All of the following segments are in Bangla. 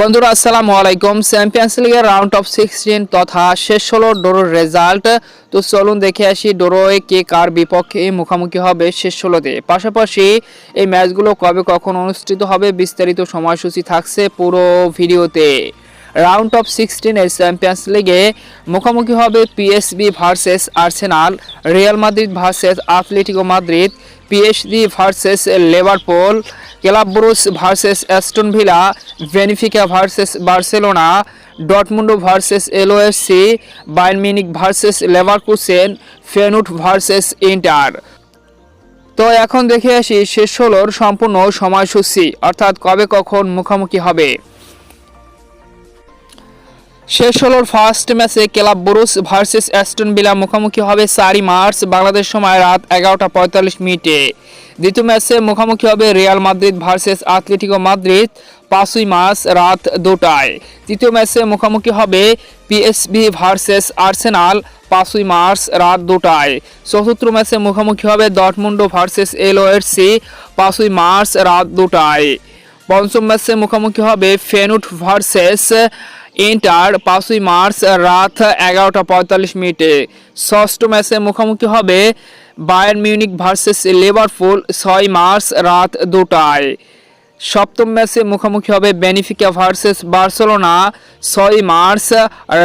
বন্ধুরা, আসসালামু আলাইকুম। চ্যাম্পিয়ন্স লিগের রাউন্ড অফ সিক্সটিন তথা শেষ ষোলো ডোরোর রেজাল্ট তো চলুন দেখে আসি ডোরোয় কে কার বিপক্ষে মুখোমুখি হবে শেষ ষোলোতে। পাশাপাশি এই ম্যাচগুলো কবে কখন অনুষ্ঠিত হবে বিস্তারিত সময়সূচি থাকছে পুরো ভিডিওতে। রাউন্ড অফ সিক্সটিনের চ্যাম্পিয়ন্স লিগে মুখোমুখি হবে PSG versus Arsenal Real Madrid versus Atletico Madrid PSV versus Liverpool Club Brugge versus Aston Villa, Benfica versus Barcelona Dortmund versus LOSC Bayern Munich versus Leverkusen, Feyenoord versus Inter. তো এখন দেখে আসি শেষ ষোলোর সম্পূর্ণ সময়সূচি, অর্থাৎ কবে কখন মুখোমুখি হবে। শেষ ষোলোর ফার্স্ট ম্যাচে ক্লাব বুরুস ভার্সেস অ্যাস্টন বিলা মুখোমুখি হবে চারই মার্চ, বাংলাদেশ সময় রাত এগারোটা পঁয়তাল্লিশ মিনিটে। দ্বিতীয় ম্যাচে মুখোমুখি হবে Real Madrid versus Atletico Madrid পাঁচই মার্চ রাত দুটায়। তৃতীয় ম্যাচে মুখোমুখি হবে পিএসবি ভার্সেস আর্সেনাল পাঁচই মার্চ রাত দুটায়। চতুর্থ ম্যাচে মুখোমুখি হবে ডটমুন্ডো ভার্সেস এলওএসসি পাঁচই মার্চ রাত দুটায়। পঞ্চম ম্যাচে মুখোমুখি হবে ফেনুট ভার্সেস ইন্টার পাঁচই মার্চ রাত এগারোটা পঁয়তাল্লিশ মিনিটে। ষষ্ঠ ম্যাচে মুখোমুখি হবে বায়ার্ন মিউনিক ভার্সেস লিভারপুল ছয় মার্চ রাত দুটায়। সপ্তম ম্যাচে মুখোমুখি হবে বেনিফিকা ভার্সেস বার্সেলোনা ছয় মার্চ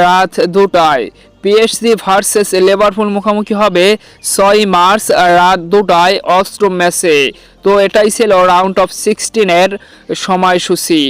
রাত দুটায়। পিএসজি ভার্সেস লিভারপুল মুখোমুখি হবে ছয় মার্চ রাত দুটায় অষ্টম ম্যাচে। তো এটাই ছিল রাউন্ড অফ সিক্সটিনের সময়সূচি।